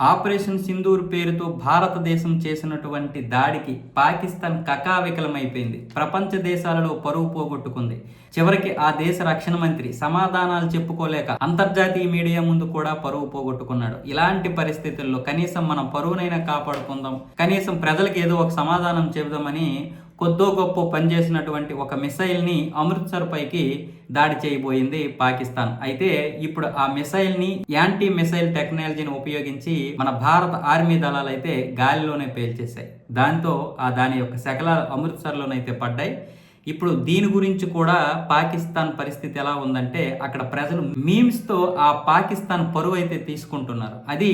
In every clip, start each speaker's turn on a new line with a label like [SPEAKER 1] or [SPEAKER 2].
[SPEAKER 1] Operation Sindoor పేరుతో భారతదేశం చేసినటువంటి దాడికి పాకిస్తాన్ కకావికలమైపోయింది. ప్రపంచ దేశాలలో పరువు పోగొట్టుకుంది. చివరికి ఆ దేశ రక్షణ మంత్రి సమాధానాలు చెప్పుకోలేక అంతర్జాతీయ మీడియా ముందు కూడా పరువు పోగొట్టుకున్నాడు. ఇలాంటి పరిస్థితుల్లో కనీసం మనం పరువునైనా కాపాడుకుందాం. కనీసం ప్రజలకు ఏదో ఒక సమాధానం చెబుదామని కొద్దో గొప్ప పనిచేసినటువంటి ఒక మిసైల్ని అమృత్సర్ పైకి దాడి చేయబోయింది పాకిస్తాన్. అయితే ఇప్పుడు ఆ మిసైల్ని యాంటీ మిసైల్ టెక్నాలజీని ఉపయోగించి మన భారత ఆర్మీ దళాలు అయితే గాలిలోనే పేల్చేశాయి. దాంతో ఆ దాని యొక్క శకలాలు అమృత్సర్లోనైతే పడ్డాయి. ఇప్పుడు దీని గురించి కూడా పాకిస్తాన్ పరిస్థితి ఎలా ఉందంటే అక్కడ ప్రజలు మీమ్స్తో ఆ పాకిస్తాన్ పరువు అయితే తీసుకుంటున్నారు. అది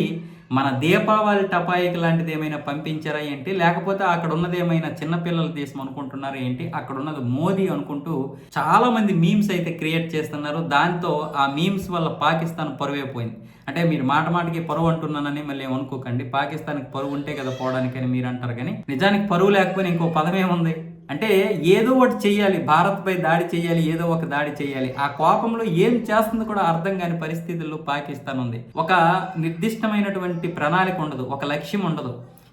[SPEAKER 1] మన దీపావళి టపాయికి లాంటిది ఏమైనా పంపించారా ఏంటి? లేకపోతే అక్కడ ఉన్నది ఏమైనా చిన్నపిల్లల దేశం అనుకుంటున్నారా ఏంటి? అక్కడ ఉన్నది మోదీ అనుకుంటూ చాలా మంది మీమ్స్ అయితే క్రియేట్ చేస్తున్నారు. దాంతో ఆ మీమ్స్ వల్ల పాకిస్తాన్ పరువైపోయింది. అంటే మీరు మాట మాటకి పరువు అంటున్నానని మళ్ళీ ఏమనుకోకండి. పాకిస్తాన్కి పరువు ఉంటే కదా పోవడానికని మీరు అంటారు కానీ నిజానికి పరువు లేకపోయినా ఇంకో పదం ఏముంది? అంటే ఏదో ఒకటి చేయాలి భారత్పై దాడి చేయాలి ఏదో ఒక దాడి చేయాలి ఆ కోపంలో ఏం చేస్తుంది కూడా అర్థం కాని పరిస్థితుల్లో పాకిస్తాన్ ఉంది. ఒక నిర్దిష్టమైనటువంటి ప్రణాళిక ఉండదు ఒక లక్ష్యం ఉండదు.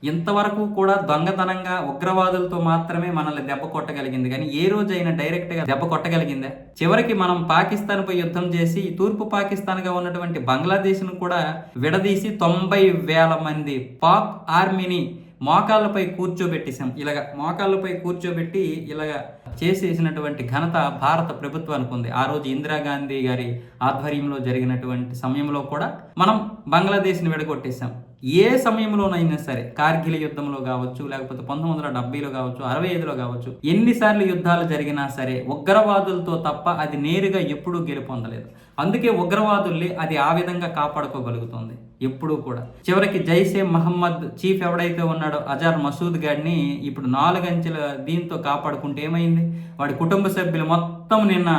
[SPEAKER 1] ఇంతవరకు కూడా దొంగతనంగా ఉగ్రవాదులతో మాత్రమే మనల్ని దెబ్బ కొట్టగలిగింది. కానీ ఏ రోజైనా డైరెక్ట్గా దెబ్బ కొట్టగలిగిందా? చివరికి మనం పాకిస్తాన్పై యుద్ధం చేసి తూర్పు పాకిస్తాన్గా ఉన్నటువంటి బంగ్లాదేశ్ను కూడా విడదీసి తొంభై వేల మంది పాక్ ఆర్మీని మోకాళ్ళపై కూర్చోబెట్టేశాం. ఇలాగ మోకాళ్ళపై కూర్చోబెట్టి ఇలాగ చేసేసినటువంటి ఘనత భారత ప్రభుత్వానికి ఉంది. ఆ రోజు ఇందిరాగాంధీ గారి ఆధ్వర్యంలో జరిగినటువంటి సమయంలో కూడా మనం బంగ్లాదేశ్ని విడగొట్టేశాం. ఏ సమయంలోనైనా సరే కార్గిల్ యుద్ధంలో కావచ్చు లేకపోతే పంతొమ్మిది వందల డెబ్బైలో కావచ్చు అరవై ఐదులో కావచ్చు ఎన్నిసార్లు యుద్ధాలు జరిగినా సరే ఉగ్రవాదులతో తప్ప అది నేరుగా ఎప్పుడూ గెలుపొందలేదు. అందుకే ఉగ్రవాదుల్ని అది ఆ విధంగా కాపాడుకోగలుగుతుంది ఎప్పుడూ కూడా. చివరికి జైసే మహమ్మద్ చీఫ్ ఎవడైతే ఉన్నాడో అజార్ మసూద్ గాడిని ఇప్పుడు నాలుగంచెల దీంతో కాపాడుకుంటే ఏమైంది? వాడి కుటుంబ సభ్యులు మొత్తం మొత్తం నిన్న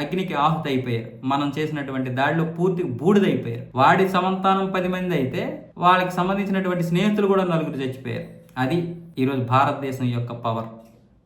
[SPEAKER 1] అగ్నికి ఆహుతి అయిపోయారు మనం చేసినటువంటి దాడిలో పూర్తి బూడిదైపోయారు. వాడి సమంతానం పది మంది అయితే వాళ్ళకి సంబంధించినటువంటి స్నేహితులు కూడా నలుగురు చచ్చిపోయారు. అది ఈరోజు భారతదేశం యొక్క పవర్.